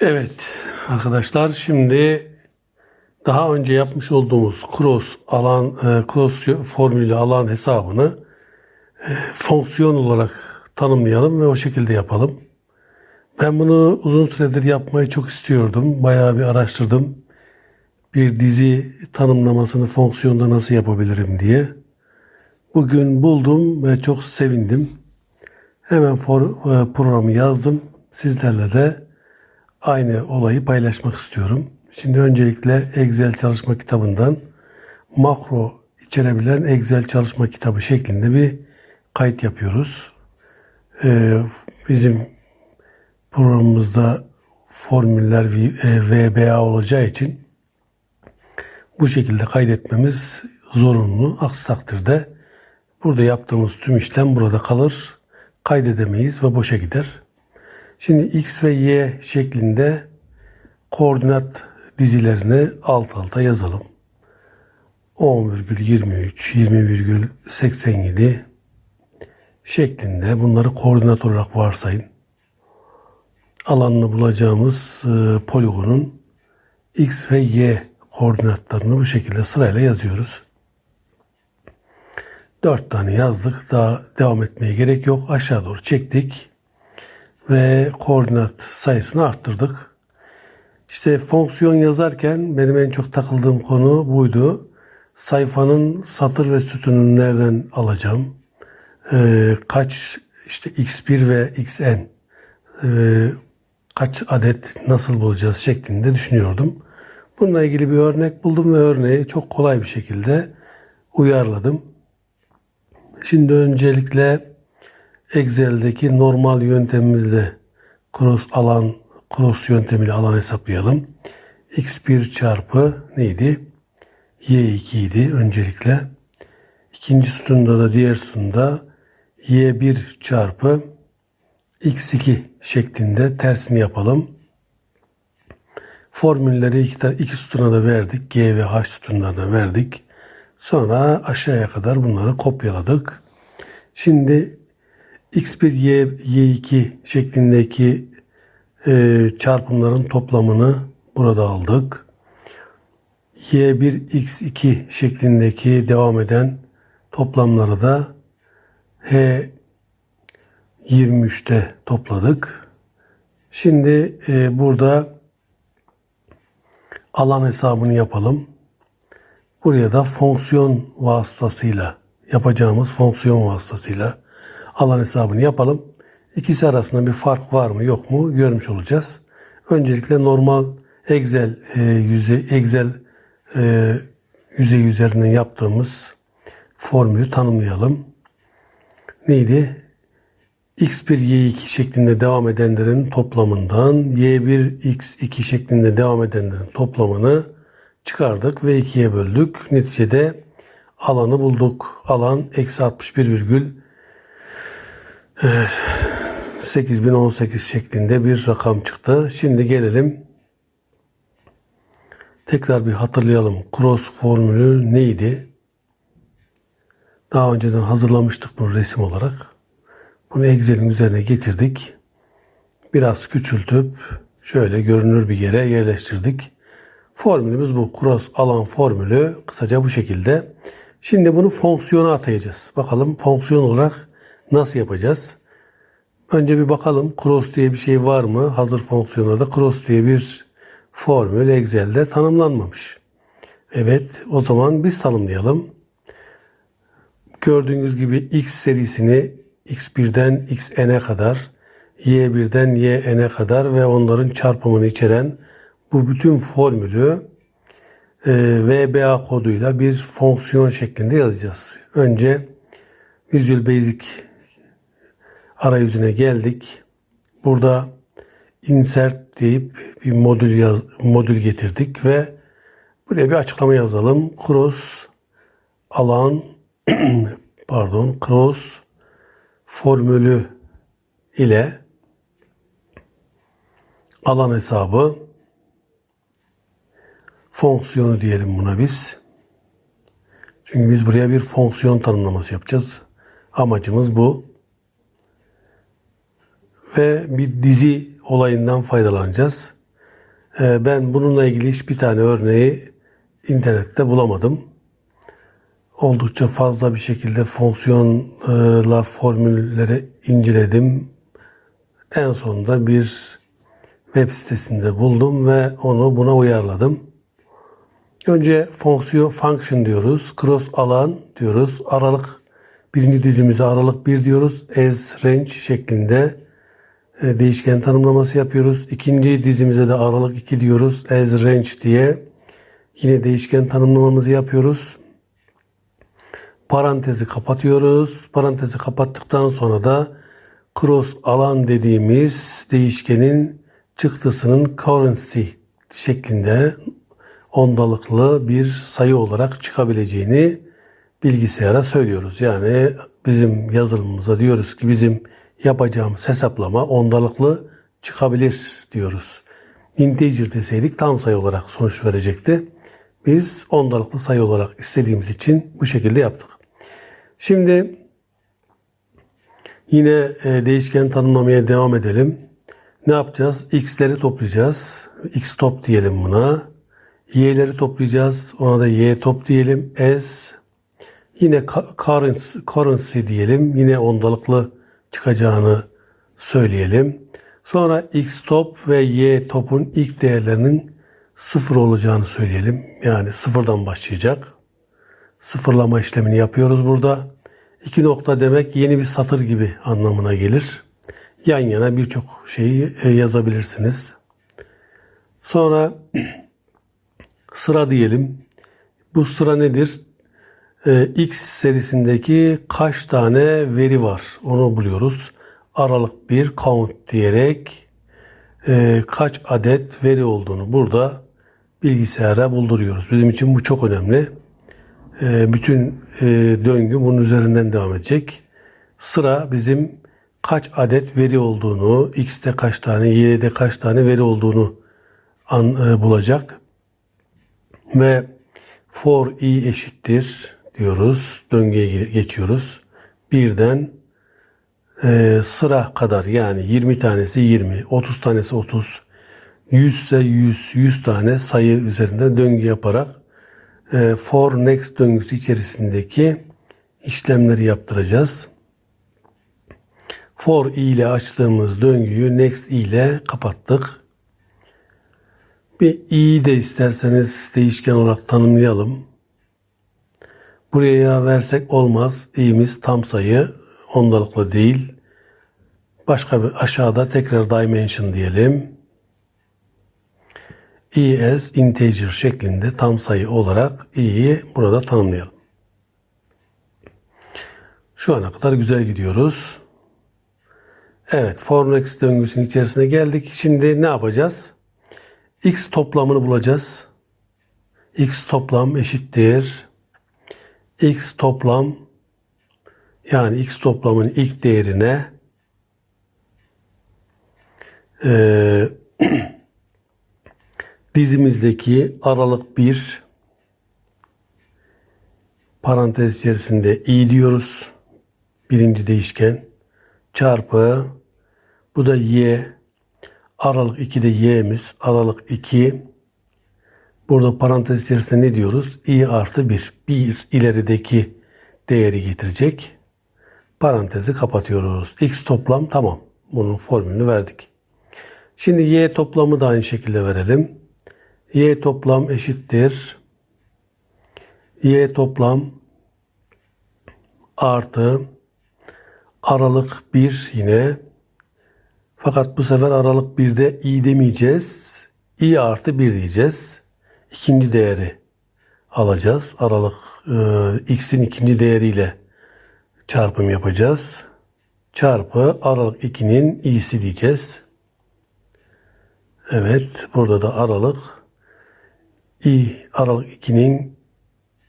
Evet arkadaşlar şimdi daha önce yapmış olduğumuz cross alan e, cross formülü alan hesabını e, fonksiyon olarak tanımlayalım ve o şekilde yapalım. Ben bunu uzun süredir yapmayı çok istiyordum. Bayağı bir araştırdım. Bir dizi tanımlamasını fonksiyonda nasıl yapabilirim diye. Bugün buldum ve çok sevindim. Hemen for, e, programı yazdım. Sizlerle de aynı olayı paylaşmak istiyorum. Şimdi öncelikle Excel çalışma kitabından makro içerebilen Excel çalışma kitabı şeklinde bir kayıt yapıyoruz. Ee, bizim programımızda formüller V- e, VBA olacağı için bu şekilde kaydetmemiz zorunlu. Aksi takdirde burada yaptığımız tüm işlem burada kalır. Kaydedemeyiz ve boşa gider. Şimdi X ve Y şeklinde koordinat dizilerini alt alta yazalım. 10,23, 20,87 şeklinde bunları koordinat olarak varsayın. Alanını bulacağımız e, poligonun X ve Y koordinatlarını bu şekilde sırayla yazıyoruz. 4 tane yazdık. Daha devam etmeye gerek yok. Aşağı doğru çektik ve koordinat sayısını arttırdık. İşte fonksiyon yazarken benim en çok takıldığım konu buydu. Sayfanın satır ve sütununu nereden alacağım? Ee, kaç işte x1 ve xn ee, kaç adet nasıl bulacağız şeklinde düşünüyordum. Bununla ilgili bir örnek buldum ve örneği çok kolay bir şekilde uyarladım. Şimdi öncelikle Excel'deki normal yöntemimizle cross alan cross yöntemiyle alan hesaplayalım. x1 çarpı neydi? y2 idi öncelikle. İkinci sütunda da diğer sütunda y1 çarpı x2 şeklinde tersini yapalım. Formülleri iki, iki sütuna da verdik. G ve H sütunlarına verdik. Sonra aşağıya kadar bunları kopyaladık. Şimdi x1 y, y2 şeklindeki e, çarpımların toplamını burada aldık. y1 x2 şeklindeki devam eden toplamları da h 23'te topladık. Şimdi e, burada alan hesabını yapalım. Buraya da fonksiyon vasıtasıyla yapacağımız fonksiyon vasıtasıyla alan hesabını yapalım. İkisi arasında bir fark var mı yok mu görmüş olacağız. Öncelikle normal Excel e, yüzey Excel e, yüzey üzerinden yaptığımız formülü tanımlayalım. Neydi? x1 y2 şeklinde devam edenlerin toplamından y1 x2 şeklinde devam edenlerin toplamını çıkardık ve 2'ye böldük. Neticede alanı bulduk. Alan eksi 61 virgül 8018 şeklinde bir rakam çıktı. Şimdi gelelim tekrar bir hatırlayalım. Cross formülü neydi? Daha önceden hazırlamıştık bunu resim olarak. Bunu Excel'in üzerine getirdik. Biraz küçültüp şöyle görünür bir yere yerleştirdik. Formülümüz bu. Cross alan formülü kısaca bu şekilde. Şimdi bunu fonksiyona atayacağız. Bakalım fonksiyon olarak nasıl yapacağız? Önce bir bakalım cross diye bir şey var mı? Hazır fonksiyonlarda cross diye bir formül Excel'de tanımlanmamış. Evet o zaman biz tanımlayalım. Gördüğünüz gibi X serisini X1'den Xn'e kadar, Y1'den Y'n'e kadar ve onların çarpımını içeren bu bütün formülü e, VBA koduyla bir fonksiyon şeklinde yazacağız. Önce Visual Basic arayüzüne geldik. Burada insert deyip bir modül yaz, modül getirdik ve buraya bir açıklama yazalım. Cross alan pardon cross formülü ile alan hesabı fonksiyonu diyelim buna biz. Çünkü biz buraya bir fonksiyon tanımlaması yapacağız. Amacımız bu. Ve bir dizi olayından faydalanacağız. Ee, ben bununla ilgili hiçbir tane örneği internette bulamadım. Oldukça fazla bir şekilde fonksiyonla formülleri inceledim. En sonunda bir web sitesinde buldum ve onu buna uyarladım. Önce fonksiyon function diyoruz. Cross alan diyoruz. Aralık birinci dizimize aralık 1 diyoruz. As range şeklinde değişken tanımlaması yapıyoruz. İkinci dizimize de aralık 2 diyoruz. As range diye yine değişken tanımlamamızı yapıyoruz. Parantezi kapatıyoruz. Parantezi kapattıktan sonra da cross alan dediğimiz değişkenin çıktısının currency şeklinde ondalıklı bir sayı olarak çıkabileceğini bilgisayara söylüyoruz. Yani bizim yazılımımıza diyoruz ki bizim yapacağımız hesaplama ondalıklı çıkabilir diyoruz. Integer deseydik tam sayı olarak sonuç verecekti. Biz ondalıklı sayı olarak istediğimiz için bu şekilde yaptık. Şimdi yine e, değişken tanımlamaya devam edelim. Ne yapacağız? X'leri toplayacağız. X top diyelim buna. Y'leri toplayacağız. Ona da Y top diyelim. S yine currency, currency diyelim. Yine ondalıklı çıkacağını söyleyelim. Sonra X top ve Y topun ilk değerlerinin sıfır olacağını söyleyelim. Yani sıfırdan başlayacak. Sıfırlama işlemini yapıyoruz burada. İki nokta demek yeni bir satır gibi anlamına gelir. Yan yana birçok şeyi e, yazabilirsiniz. Sonra sıra diyelim. Bu sıra nedir? Ee, X serisindeki kaç tane veri var onu buluyoruz. Aralık 1 count diyerek e, kaç adet veri olduğunu burada bilgisayara bulduruyoruz. Bizim için bu çok önemli. E, bütün e, döngü bunun üzerinden devam edecek. Sıra bizim kaç adet veri olduğunu, X'te kaç tane, Y'de kaç tane veri olduğunu an, e, bulacak. Ve for i eşittir diyoruz. Döngüye geçiyoruz. Birden e, sıra kadar yani 20 tanesi 20, 30 tanesi 30, 100 ise 100, 100 tane sayı üzerinde döngü yaparak e, for next döngüsü içerisindeki işlemleri yaptıracağız. For ile açtığımız döngüyü next ile kapattık. Bir i de isterseniz değişken olarak tanımlayalım. Buraya versek olmaz. i'miz tam sayı ondalıklı değil. Başka bir aşağıda tekrar dimension diyelim. i as integer şeklinde tam sayı olarak i'yi burada tanımlayalım. Şu ana kadar güzel gidiyoruz. Evet, for next döngüsünün içerisine geldik. Şimdi ne yapacağız? x toplamını bulacağız. x toplam eşittir. X toplam yani x toplamın ilk değerine e, dizimizdeki aralık 1 parantez içerisinde i diyoruz. Birinci değişken çarpı bu da y aralık 2'de y'miz aralık 2 burada parantez içerisinde ne diyoruz? i artı 1. 1 ilerideki değeri getirecek. Parantezi kapatıyoruz. x toplam tamam. Bunun formülünü verdik. Şimdi y toplamı da aynı şekilde verelim. y toplam eşittir. y toplam artı aralık 1 yine fakat bu sefer aralık 1'de i demeyeceğiz. i artı 1 diyeceğiz. İkinci değeri alacağız. Aralık e, x'in ikinci değeriyle çarpım yapacağız. Çarpı aralık 2'nin i'si diyeceğiz. Evet burada da aralık i aralık 2'nin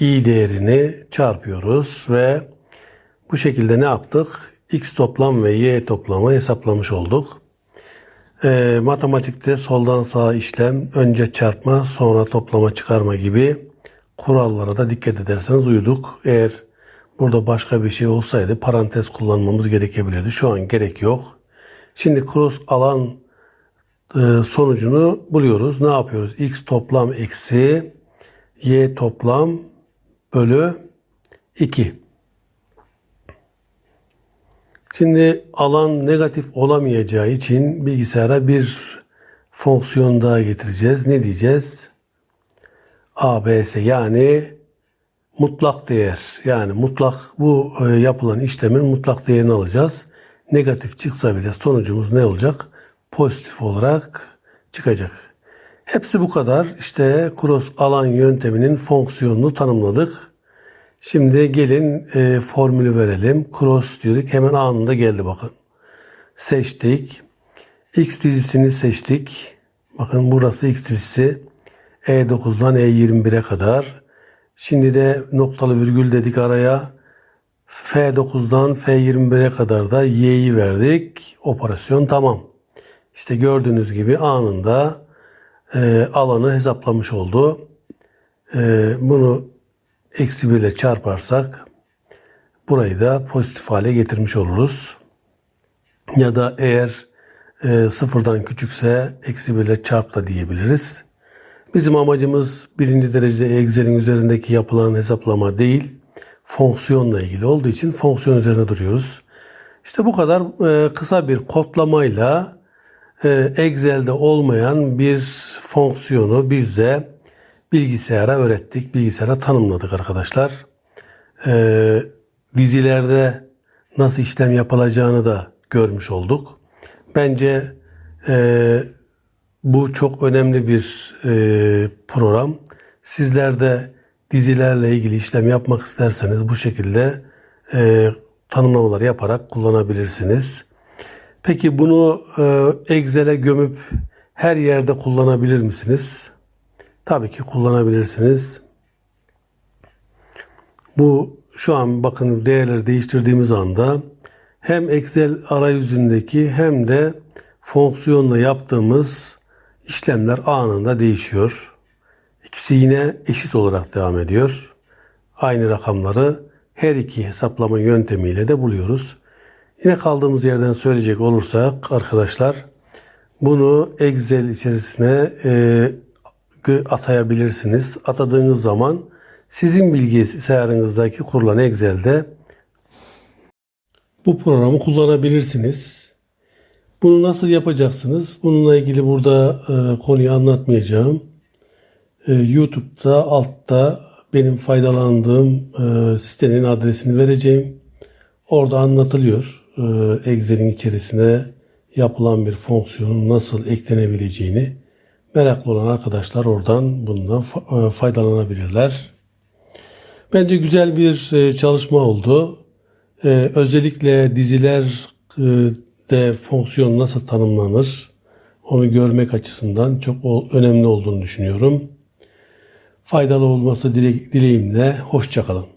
i değerini çarpıyoruz ve bu şekilde ne yaptık? x toplam ve y toplamı hesaplamış olduk. E, matematikte soldan sağa işlem, önce çarpma, sonra toplama çıkarma gibi kurallara da dikkat ederseniz uyuduk. Eğer burada başka bir şey olsaydı parantez kullanmamız gerekebilirdi. Şu an gerek yok. Şimdi cross alan e, sonucunu buluyoruz. Ne yapıyoruz? X toplam eksi Y toplam bölü 2. Şimdi alan negatif olamayacağı için bilgisayara bir fonksiyon daha getireceğiz. Ne diyeceğiz? ABS yani mutlak değer. Yani mutlak bu e, yapılan işlemin mutlak değerini alacağız. Negatif çıksa bile sonucumuz ne olacak? Pozitif olarak çıkacak. Hepsi bu kadar. İşte cross alan yönteminin fonksiyonunu tanımladık. Şimdi gelin e, formülü verelim. Cross diyorduk. Hemen anında geldi bakın. Seçtik. X dizisini seçtik. Bakın burası X dizisi. E9'dan E21'e kadar. Şimdi de noktalı virgül dedik araya. F9'dan F21'e kadar da Y'yi verdik. Operasyon tamam. İşte gördüğünüz gibi anında e, alanı hesaplamış oldu. E, bunu eksi 1 ile çarparsak burayı da pozitif hale getirmiş oluruz. Ya da eğer e, sıfırdan küçükse eksi 1 ile çarp da diyebiliriz. Bizim amacımız birinci derecede Excel'in üzerindeki yapılan hesaplama değil, fonksiyonla ilgili olduğu için fonksiyon üzerine duruyoruz. İşte bu kadar e, kısa bir kodlamayla e, Excel'de olmayan bir fonksiyonu biz de bilgisayara öğrettik, bilgisayara tanımladık arkadaşlar. E, dizilerde nasıl işlem yapılacağını da görmüş olduk. Bence e, bu çok önemli bir e, program. Sizler de dizilerle ilgili işlem yapmak isterseniz bu şekilde e, tanımlamalar yaparak kullanabilirsiniz. Peki bunu e, Excel'e gömüp her yerde kullanabilir misiniz? Tabii ki kullanabilirsiniz. Bu şu an bakın değerleri değiştirdiğimiz anda hem Excel arayüzündeki hem de fonksiyonla yaptığımız işlemler anında değişiyor. İkisi yine eşit olarak devam ediyor. Aynı rakamları her iki hesaplama yöntemiyle de buluyoruz. Yine kaldığımız yerden söyleyecek olursak arkadaşlar bunu Excel içerisine e, atayabilirsiniz. Atadığınız zaman sizin bilgisayarınızdaki kurulan Excel'de bu programı kullanabilirsiniz. Bunu nasıl yapacaksınız? Bununla ilgili burada e, konuyu anlatmayacağım. E, YouTube'da altta benim faydalandığım e, sitenin adresini vereceğim. Orada anlatılıyor e, Excel'in içerisine yapılan bir fonksiyonun nasıl eklenebileceğini. Meraklı olan arkadaşlar oradan bundan e, faydalanabilirler. Bence güzel bir e, çalışma oldu. E, özellikle diziler e, fonksiyon nasıl tanımlanır onu görmek açısından çok önemli olduğunu düşünüyorum. Faydalı olması dile- dileğimle. Hoşçakalın.